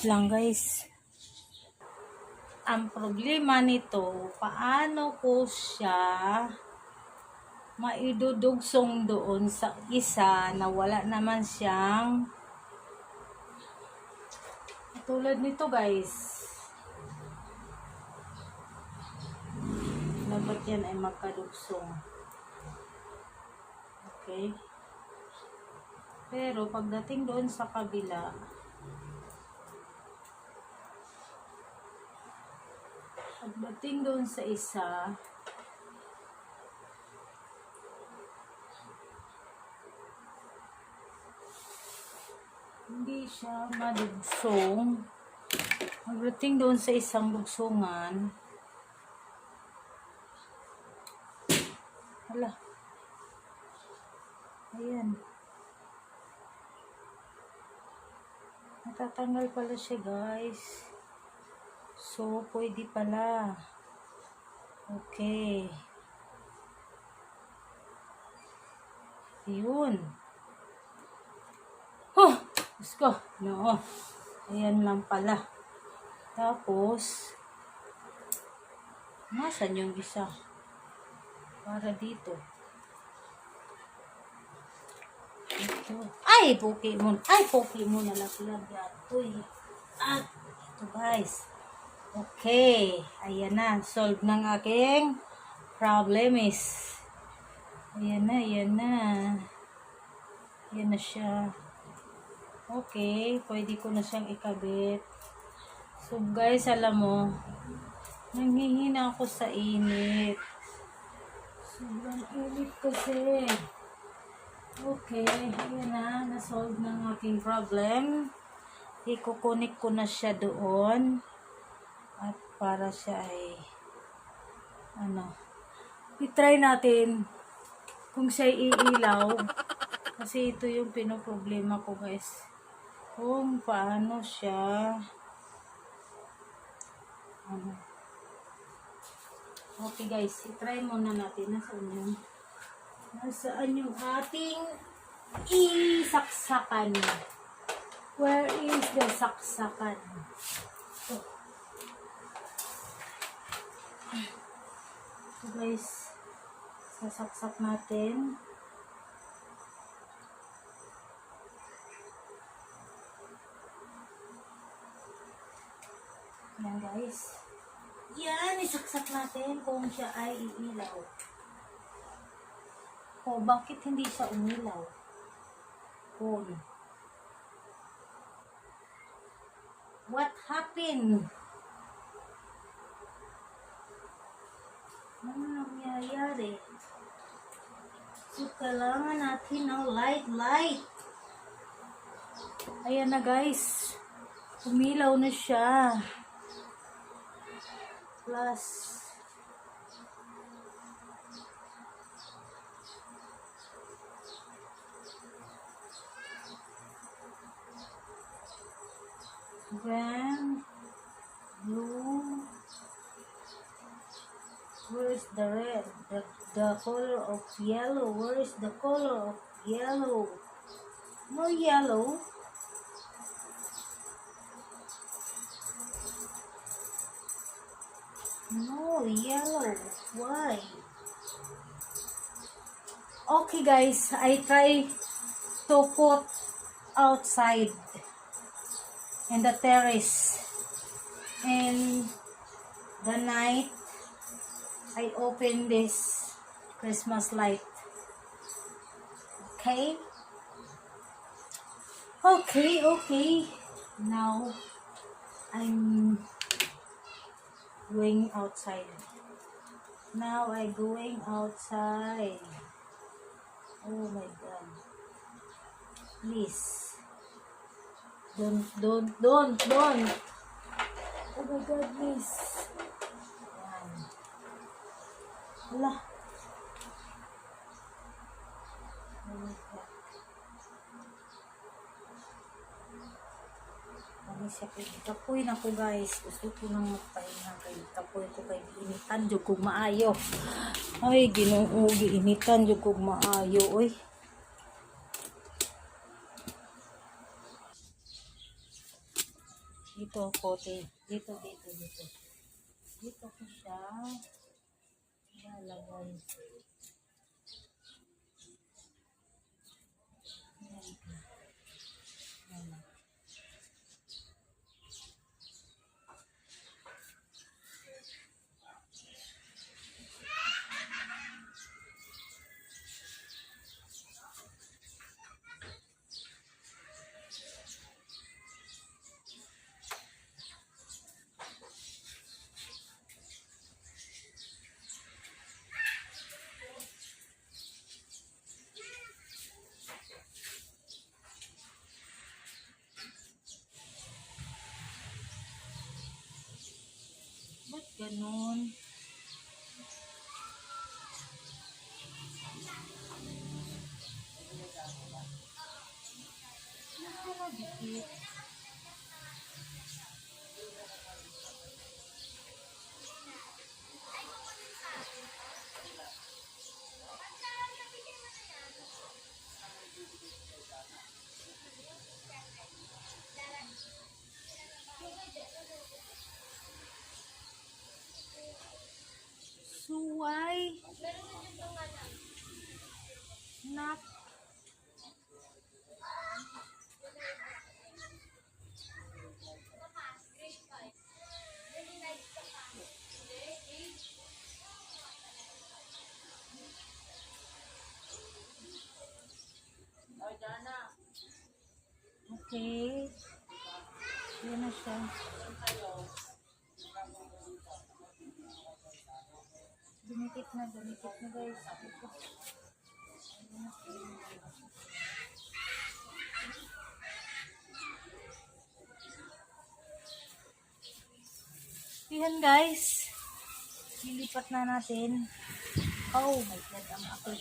Wait lang guys. Ang problema nito, paano ko siya maidudugsong doon sa isa na wala naman siyang tulad nito guys. Dapat yan ay magkadugsong. Okay. Pero pagdating doon sa kabila, pagdating doon sa isa, hindi siya madugsong. Pagdating doon sa isang dugsungan, hala, ayan, natatanggal pala siya guys. So, pwede pala. Okay. Yun. Oh, Diyos ko. No. Ayan lang pala. Tapos, nasan yung isa? Para dito. Ito. Ay, Pokemon. Ay, Pokemon na laglag yan. Uy. At, ito guys. Okay. Ayan na. Solve ng aking problem is. Ayan na, ayan na. Ayan na siya. Okay. Pwede ko na siyang ikabit. So guys, alam mo, nanghihina ako sa init. Sobrang init kasi. Okay, ayan na, na-solve ng aking problem. Ikukunik ko na siya doon. Para siya ay, ano, itry natin kung siya iilaw. Kasi ito yung pinoproblema ko guys. Kung paano siya, ano, Okay guys, itry muna natin. Nasaan yung, nasaan yung ating isaksakan? Where is the saksakan? Ito. So guys, sasaksak natin. Yan guys. Yan, isaksak natin kung siya ay iilaw. O, bakit hindi siya umilaw? Kung. What happened? Ano nangyayari? So, kailangan natin ng light, light. Ayan na guys. Umilaw na siya plus then blue where is the red the, the color of yellow where is the color of yellow no yellow No, yellow. Why? Okay guys, I try to put outside in the terrace. And the night, I open this Christmas light. Okay? Okay, okay. Now, I'm going outside. Now I going outside. Oh my god. Please. Don't, don't, don't, don't. Oh my god, please. Kami siya kay kapoy na ko guys. Gusto ko nang magpahinga kay kapoy ko kay initan jud kog maayo. Ay Ginoo giinitan jud kog maayo oy. Dito, kote. Dito, dito, dito. Dito ko siya. I love. Ba't Dumikit na, guys. Ito. Yan guys. Lilipat na natin. Oh my god, ang akit.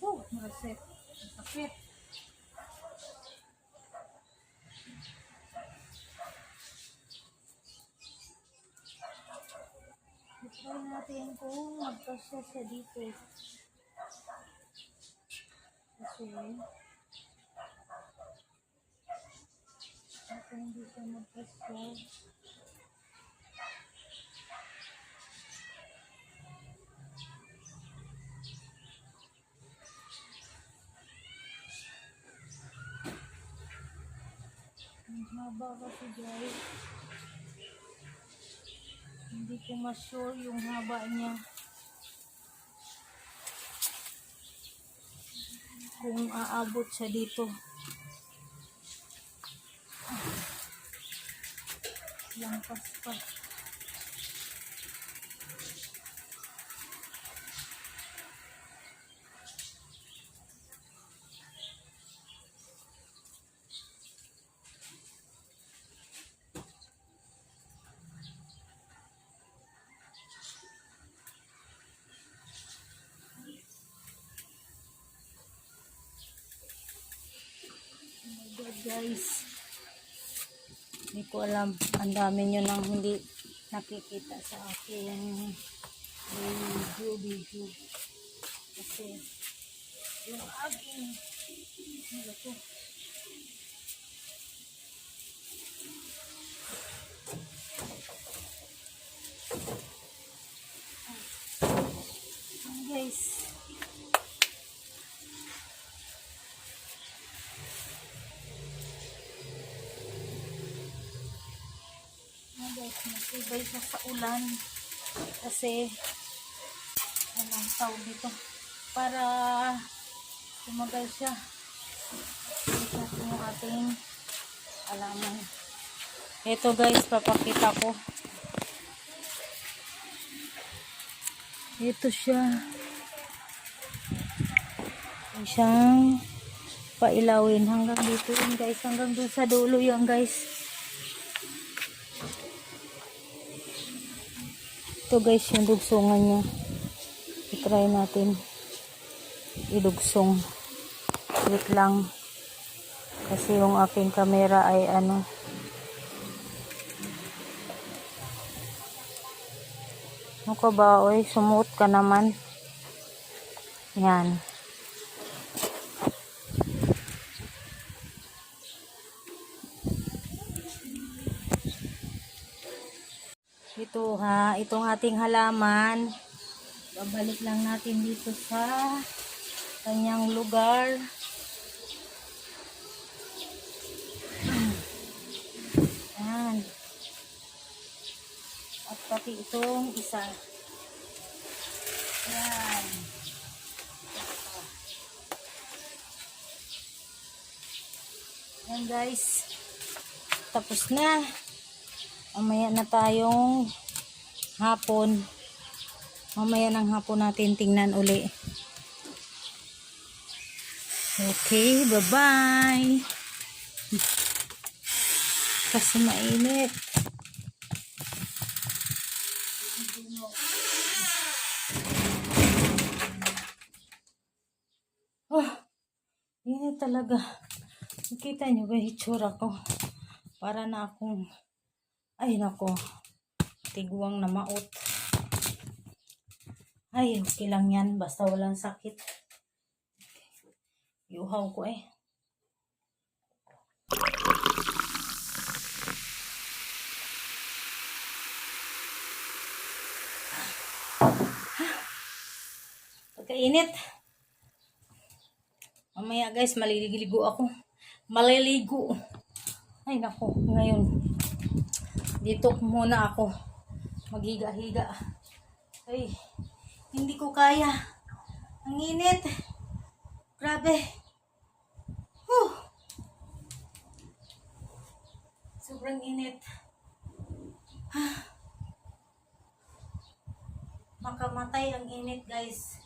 Oh, maraset. Ang sakit. Try natin kung magkasya siya dito. Kasi, baka hindi siya magkasya. Ang haba kasi guys. Hindi ko ma-sure yung haba niya. Kung aabot siya dito. Lampas pa. Oh my God, guys. Hindi ko alam. Ang dami nyo nang hindi nakikita sa aking video, video. Kasi, yung aking, ano? Ayan, guys. Ayan, guys, matibay siya sa ulan. Kasi, anong tawag dito? Para tumagal siya. Ito yung ating alaman. Ito guys, papakita ko. Ito siya. Siyang pailawin hanggang dito yan guys. Hanggang dun sa dulo yan guys. Ito guys yung dugsungan niya. I-try natin. Idugsong. Wait lang. Kasi yung aking camera ay ano. Ano ka ba, oy? Sumuot ka naman. Yan. Ito ha, itong ating halaman. Babalik lang natin dito sa kanyang lugar. Yan. At pati itong isa. Yan. Yan guys. Tapos na. Mamaya na tayong hapon. Mamaya ng hapon natin tingnan uli. Okay, bye-bye. Kasi mainit. Oh, init talaga. Nakita niyo ba yung itsura ko? Para na akong, ay nako, tiguang na maot. Ay, okay lang yan. Basta walang sakit. Iuhaw ko eh. Pagkainit. Mamaya guys, maliligo ako. Maliligo. Ay nako, ngayon. Dito muna ako. Maghiga-higa. Ay, hindi ko kaya. Ang init. Grabe. Huh. Sobrang init. Makamatay ang init, guys.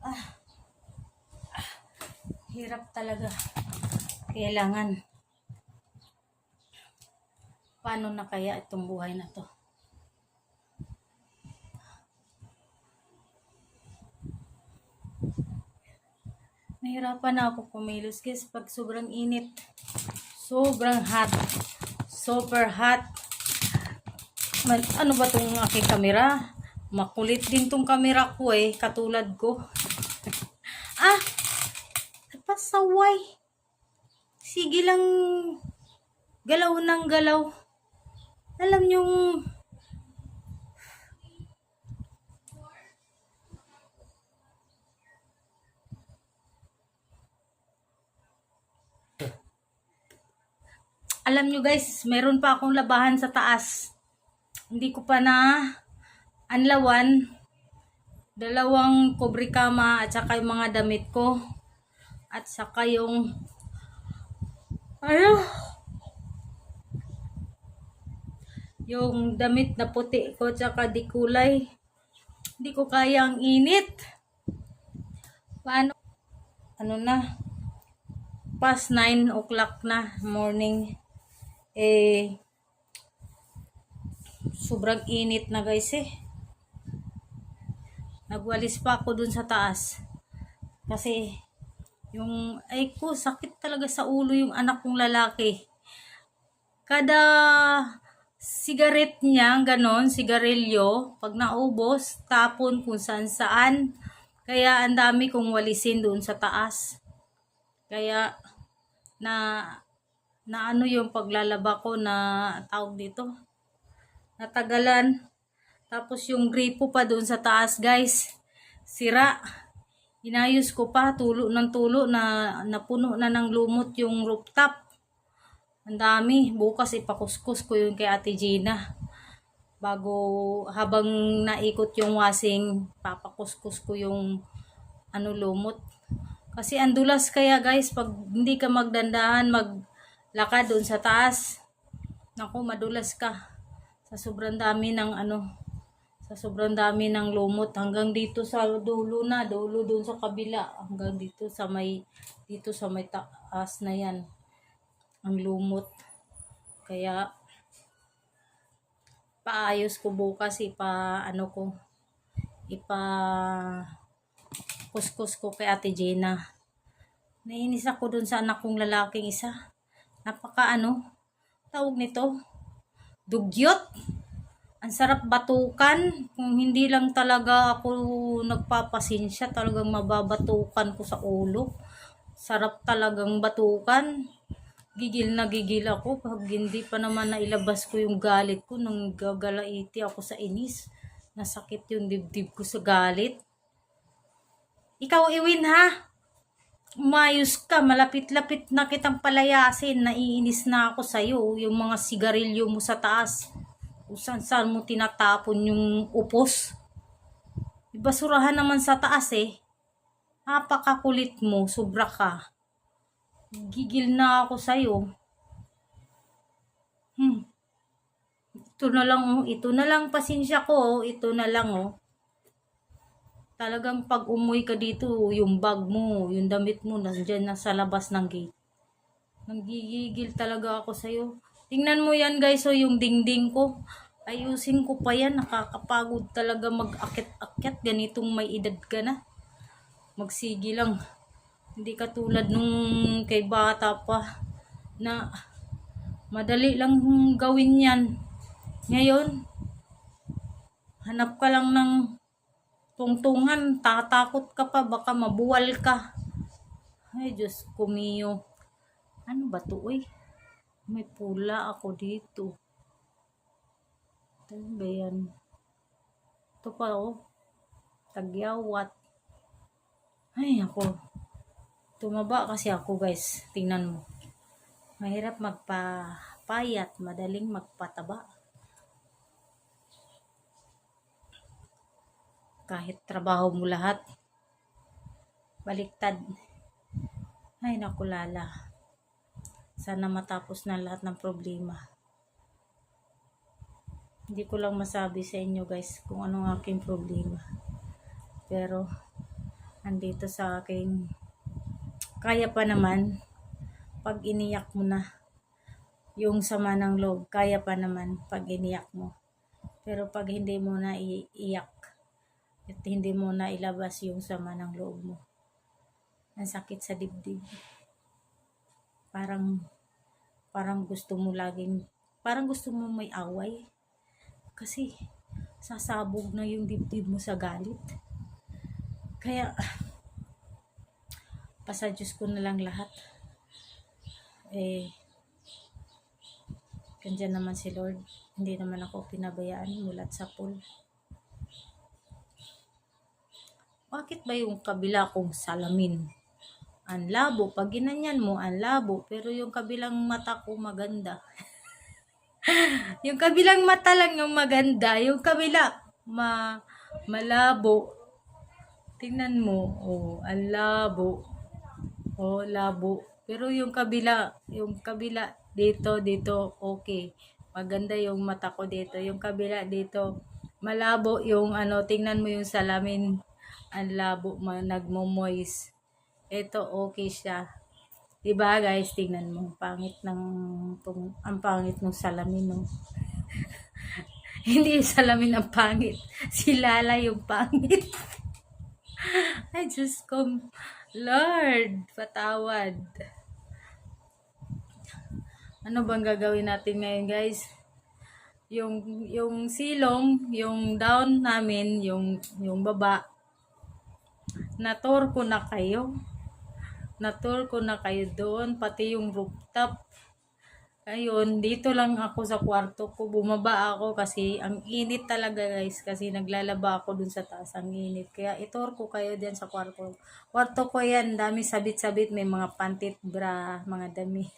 Ah. Ah. Hirap talaga. Kailangan. Paano na kaya itong buhay na to? Nahirapan na ako kumilos guys pag sobrang init. Sobrang hot. Super hot. Man, ano ba tong aking kamera? Makulit din tong kamera ko eh. Katulad ko. ah! Pasaway. Sige lang galaw ng galaw. Alam yung alam nyo guys, meron pa akong labahan sa taas. Hindi ko pa na anlawan. Dalawang kubrikama at saka yung mga damit ko. At saka yung ano? Yung damit na puti ko at saka di kulay. Hindi ko kaya ang init. Paano? Ano na? Past 9 o'clock na morning eh sobrang init na guys eh nagwalis pa ako dun sa taas kasi yung ay ko sakit talaga sa ulo yung anak kong lalaki kada sigaret niya ganon sigarilyo. Pag naubos tapon kung saan saan. Kaya ang dami kong walisin doon sa taas. Kaya na na ano yung paglalaba ko na tawag dito? Natagalan. Tapos yung gripo pa doon sa taas guys. Sira. Inayos ko pa tulo ng tulo na napuno na ng lumot yung rooftop ang dami bukas ipakuskus ko yung kay ate Gina bago habang naikot yung washing papakuskus ko yung ano lumot kasi andulas kaya guys pag hindi ka magdandahan mag lakad doon sa taas. Naku, madulas ka. Sa sobrang dami ng ano, sa sobrang dami ng lumot hanggang dito sa dulo na, dulo doon sa kabila, hanggang dito sa may dito sa may taas na 'yan. Ang lumot. Kaya paayos ko bukas ipa ano ko ipa kuskus ko kay Ate Gina. Nainis ako dun sa anak kong lalaking isa napaka ano, tawag nito, dugyot. Ang sarap batukan. Kung hindi lang talaga ako nagpapasinsya, talagang mababatukan ko sa ulo. Sarap talagang batukan. Gigil na gigil ako pag hindi pa naman nailabas ko yung galit ko nang gagalaiti ako sa inis. Nasakit yung dibdib ko sa galit. Ikaw, Iwin, ha? Umayos ka, malapit-lapit na kitang palayasin, naiinis na ako sa'yo, yung mga sigarilyo mo sa taas. Kung saan mo tinatapon yung upos. Basurahan naman sa taas eh. Napakakulit mo, sobra ka. Gigil na ako sa'yo. Hmm. Ito na lang, oh. ito na lang pasensya ko, oh. ito na lang, oh. Talagang pag umuwi ka dito, yung bag mo, yung damit mo, nandyan na sa labas ng gate. Nanggigigil talaga ako sa'yo. Tingnan mo yan guys, so yung dingding ko. Ayusin ko pa yan, nakakapagod talaga mag-akit-akit. Ganitong may edad ka na. Magsigi lang. Hindi katulad nung kay bata pa na madali lang gawin yan. Ngayon, hanap ka lang ng tungtungan, tatakot ka pa, baka mabuwal ka. Ay, Diyos ko mio. Ano ba to, uy? May pula ako dito. Ano ba yan? Ito pa, oh. Tagyawat. Ay, ako. Tumaba kasi ako, guys. Tingnan mo. Mahirap magpapayat, madaling magpataba. kahit trabaho mo lahat. Baliktad. Ay, naku lala. Sana matapos na lahat ng problema. Hindi ko lang masabi sa inyo guys kung anong aking problema. Pero, andito sa aking kaya pa naman pag iniyak mo na yung sama ng loob, kaya pa naman pag iniyak mo. Pero pag hindi mo na iiyak, at hindi mo na ilabas yung sama ng loob mo. Ang sakit sa dibdib. Parang, parang gusto mo laging, parang gusto mo may away. Kasi, sasabog na yung dibdib mo sa galit. Kaya, pasadyos ko na lang lahat. Eh, kandyan naman si Lord. Hindi naman ako pinabayaan mulat sa pool. bakit ba yung kabila kong salamin? Ang labo, pag ginanyan mo, ang labo, pero yung kabilang mata ko maganda. yung kabilang mata lang yung maganda, yung kabila, ma, malabo. Tingnan mo, oh, ang labo. Oh, labo. Pero yung kabila, yung kabila, dito, dito, okay. Maganda yung mata ko dito. Yung kabila dito, malabo yung ano, tingnan mo yung salamin ang labo nagmo-moist. Ito okay siya. 'Di ba guys, tingnan mo, pangit ng tong, ang pangit ng salamin no. Hindi yung salamin ang pangit. Si Lala yung pangit. Ay, just come. Lord, patawad. Ano bang gagawin natin ngayon, guys? Yung yung silong, yung down namin, yung yung baba, Natur ko na kayo. Natur ko na kayo doon, pati yung rooftop. Ayun, dito lang ako sa kwarto ko. Bumaba ako kasi ang init talaga guys. Kasi naglalaba ako dun sa taas. Ang init. Kaya itor ko kayo diyan sa kwarto. Kwarto ko yan. Dami sabit-sabit. May mga pantit bra. Mga damit.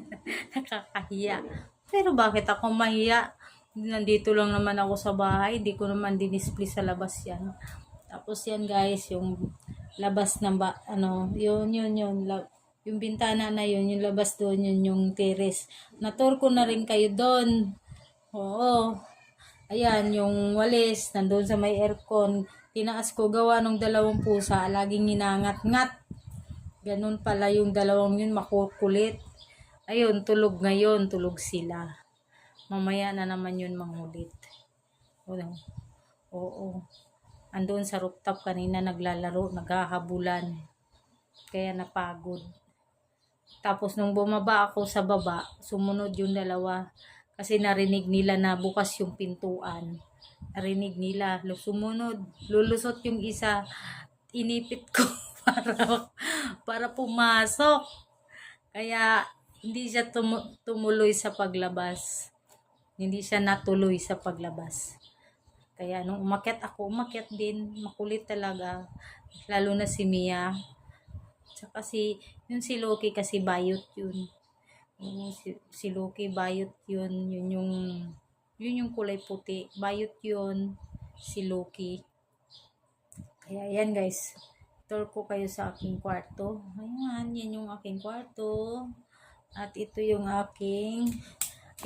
Nakakahiya. Pero bakit ako mahiya? Nandito lang naman ako sa bahay. Hindi ko naman dinisplay sa labas yan. Tapos yan guys, yung labas ng ba, ano, yun, yun, yun, la, yung bintana na yun, yung labas doon, yun yung terrace. Natur ko na rin kayo doon. Oo. Ayan, yung walis, nandoon sa may aircon. Tinaas ko gawa ng dalawang pusa, laging ninangat-ngat. Ganun pala yung dalawang yun, makukulit. Ayun, tulog ngayon, tulog sila. Mamaya na naman yun mangulit. Oo. Oo andun sa rooftop kanina naglalaro, naghahabulan. Kaya napagod. Tapos nung bumaba ako sa baba, sumunod yung dalawa. Kasi narinig nila na bukas yung pintuan. Narinig nila, sumunod, lulusot yung isa. Inipit ko para, para pumasok. Kaya hindi siya tumu- tumuloy sa paglabas. Hindi siya natuloy sa paglabas. Kaya nung umakyat ako, umakyat din. Makulit talaga. Lalo na si Mia. Tsaka si, yun si Loki kasi bayot yun. Yung si, si Loki bayot yun. Yun yung, yun yung kulay puti. Bayot yun. Si Loki. Kaya yan guys. Tour ko kayo sa aking kwarto. Ayan, yan yung aking kwarto. At ito yung aking,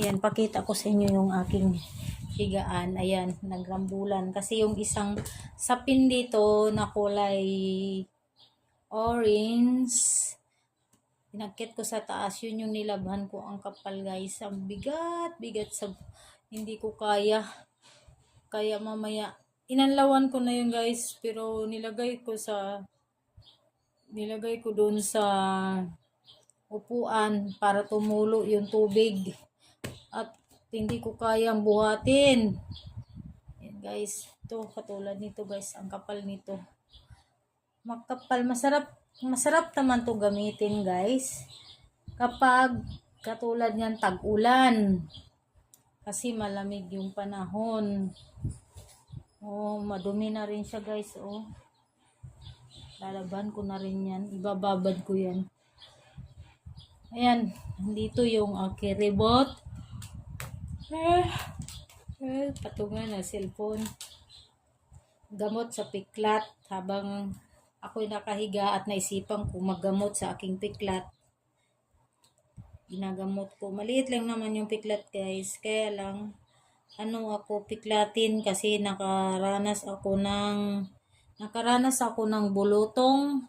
ayan, pakita ko sa inyo yung aking higaan. Ayan, nagrambulan. Kasi yung isang sapin dito na kulay orange, pinagkit ko sa taas. Yun yung nilabhan ko ang kapal guys. Ang bigat, bigat sa, hindi ko kaya. Kaya mamaya, inanlawan ko na yun guys. Pero nilagay ko sa, nilagay ko doon sa upuan para tumulo yung tubig. At hindi ko kayang buhatin. Yan guys, ito katulad nito guys, ang kapal nito. Makapal, masarap, masarap naman to gamitin guys. Kapag katulad niyan tag-ulan. Kasi malamig yung panahon. Oh, madumi na rin siya guys, oh. Lalaban ko na rin yan. Ibababad ko yan. Ayan, dito yung aking remote. Eh, eh, patungan na cellphone. Gamot sa piklat habang ako'y nakahiga at naisipan ko maggamot sa aking piklat. Ginagamot ko. Maliit lang naman yung piklat guys. Kaya lang, ano ako piklatin kasi nakaranas ako ng nakaranas ako ng bulutong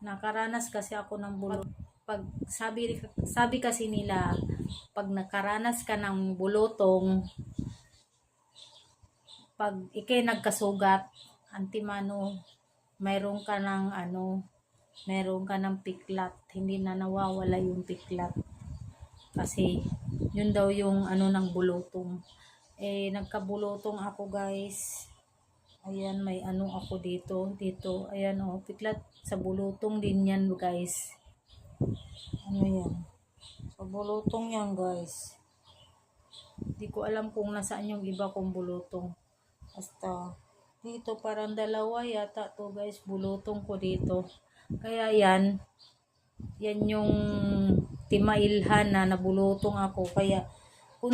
nakaranas kasi ako ng bulutong pag sabi sabi kasi nila pag nakaranas ka ng bulutong pag ikay nagkasugat antimano mayroon ka ng ano mayroon ka ng piklat. Hindi na nawawala yung piklat. Kasi yun daw yung ano ng bulutong. Eh nagkabulutong ako guys. Ayan may ano ako dito dito. Ayan oh piklat sa bulutong din yan guys. Ano yan? Sa bulutong yan guys. Di ko alam kung nasaan yung iba kong bulutong. Basta dito parang dalawa yata to guys. Bulutong ko dito. Kaya yan yan yung timailhan na nabulutong ako. Kaya kung